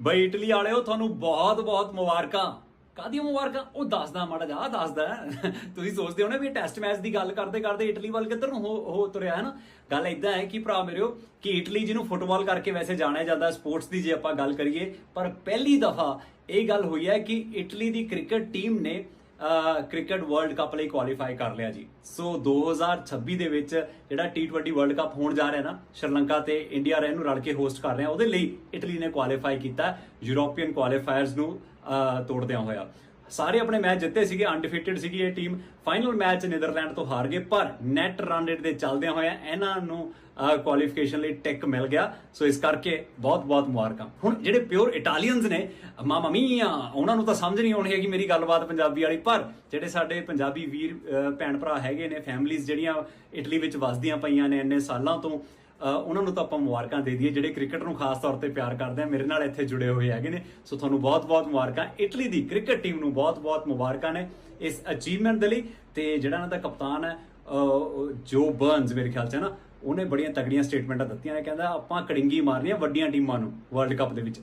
ਬਈ ਇਟਲੀ ਵਾਲਿਓ, ਤੁਹਾਨੂੰ ਬਹੁਤ ਬਹੁਤ ਮੁਬਾਰਕਾਂ। ਕਾਹਦੀਆਂ ਮੁਬਾਰਕਾਂ? ਉਹ ਦੱਸਦਾ ਮਾੜਾ ਜਿਹਾ ਦੱਸਦਾ ਤੁਸੀਂ ਸੋਚਦੇ ਹੋ ਨਾ ਵੀ ਟੈਸਟ ਮੈਚ ਦੀ ਗੱਲ ਕਰਦੇ ਕਰਦੇ ਇਟਲੀ ਵੱਲ ਕਿੱਧਰ ਨੂੰ ਹੋ ਹੋ ਤੁਰਿਆ, ਹੈ ਨਾ? ਗੱਲ ਇਦਾਂ ਹੈ ਕਿ ਭਰਾ ਮੇਰਿਓ, ਕਿ ਇਟਲੀ ਜਿਹਨੂੰ ਫੁੱਟਬਾਲ ਕਰਕੇ ਵੈਸੇ ਜਾਣਿਆ ਜਾਂਦਾ ਸਪੋਰਟਸ ਦੀ ਜੇ ਆਪਾਂ ਗੱਲ ਕਰੀਏ, ਪਰ ਪਹਿਲੀ ਦਫਾ ਇਹ ਗੱਲ ਹੋਈ ਹੈ ਕਿ ਇਟਲੀ ਦੀ ਕ੍ਰਿਕਟ ਟੀਮ ਨੇ ਕ੍ਰਿਕਟ ਵਰਲਡ ਕੱਪ ਲਈ ਕੁਆਲੀਫਾਈ ਕਰ ਲਿਆ ਜੀ। ਸੋ 2026 ਦੇ ਵਿੱਚ ਜਿਹੜਾ T20 ਵਰਲਡ ਕੱਪ ਹੋਣ ਜਾ ਰਿਹਾ ਨਾ ਸ਼੍ਰੀਲੰਕਾ ਤੇ ਇੰਡੀਆ ਰਹਿ ਨੂੰ ਰਲ ਕੇ ਹੋਸਟ ਕਰ ਰਿਹਾ ਉਹਦੇ ਲਈ ਇਟਲੀ ਨੇ ਕੁਆਲੀਫਾਈ ਕੀਤਾ। ਯੂਰੋਪੀਅਨ ਕੁਆਲੀਫਾਇਰਸ ਨੂੰ ਅਹ, ਤੋੜਦਿਆਂ ਹੋਇਆ। ਸਾਰੇ ਆਪਣੇ ਮੈਚ ਜਿੱਤੇ ਸੀਗੇ ਅਨਡਿਫੀਟਡ ਸੀਗੀ ਇਹ ਟੀਮ ਫਾਈਨਲ ਮੈਚ ਨੀਦਰਲੈਂਡ ਤੋਂ ਹਾਰ ਗਏ, ਪਰ ਨੈਟ ਰਨ ਰੇਟ ਦੇ ਚੱਲਦਿਆਂ ਹੋਇਆ ਇਹਨਾਂ ਨੂੰ ਕੁਆਲੀਫਿਕੇਸ਼ਨ ਲਈ ਟਿਕ ਮਿਲ ਗਿਆ। ਸੋ ਇਸ ਕਰਕੇ ਬਹੁਤ ਬਹੁਤ ਮੁਬਾਰਕਾਂ। ਹੁਣ ਜਿਹੜੇ ਪਿਓਰ ਇਟਾਲੀਅਨਸ ਨੇ, ਮਾਮਾ ਮੀਆ, ਉਹਨਾਂ ਨੂੰ ਤਾਂ ਸਮਝ ਨਹੀਂ ਆਉਣੀ ਹੈਗੀ ਮੇਰੀ ਗੱਲਬਾਤ ਪੰਜਾਬੀ ਵਾਲੀ, ਪਰ ਜਿਹੜੇ ਸਾਡੇ ਪੰਜਾਬੀ ਵੀਰ ਭੈਣ ਭਰਾ ਹੈਗੇ ਨੇ ਫੈਮਿਲੀਆਂ ਜਿਹੜੀਆਂ ਇਟਲੀ ਵਿੱਚ ਵਸਦੀਆਂ ਪਈਆਂ ਨੇ ਇੰਨੇ ਸਾਲਾਂ ਤੋਂ ਉਹਨਾਂ ਨੂੰ ਤਾਂ ਆਪਾਂ ਮੁਬਾਰਕਾਂ ਦੇ ਦਈਏ, ਜਿਹੜੇ ਕ੍ਰਿਕਟ ਨੂੰ ਖਾਸ ਤੌਰ ਤੇ ਪਿਆਰ ਕਰਦੇ ਆ, ਮੇਰੇ ਨਾਲ ਇੱਥੇ ਜੁੜੇ ਹੋਏ ਹੈਗੇ ਨੇ। ਸੋ ਤੁਹਾਨੂੰ ਬਹੁਤ-ਬਹੁਤ ਮੁਬਾਰਕਾਂ। ਇਟਲੀ ਦੀ ਕ੍ਰਿਕਟ ਟੀਮ ਨੂੰ ਬਹੁਤ-ਬਹੁਤ ਮੁਬਾਰਕਾਂ ਨੇ ਇਸ ਅਚੀਵਮੈਂਟ ਦੇ ਲਈ। ਤੇ ਜਿਹੜਾ ਉਹਨਾਂ ਦਾ ਕਪਤਾਨ ਹੈ ਜੋ ਬਰਨਸ ਮੇਰੇ ਖਿਆਲ ਚ ਹੈ ਨਾ, ਉਹਨੇ ਬੜੀਆਂ ਤਗੜੀਆਂ ਸਟੇਟਮੈਂਟਾਂ ਦਿੱਤੀਆਂ ਨੇ, ਕਹਿੰਦਾ ਆਪਾਂ ਕੜਿੰਗੀ ਮਾਰਨੀ ਆ ਵੱਡੀਆਂ ਟੀਮਾਂ ਨੂੰ ਵਰਲਡ ਕੱਪ ਦੇ ਵਿੱਚ।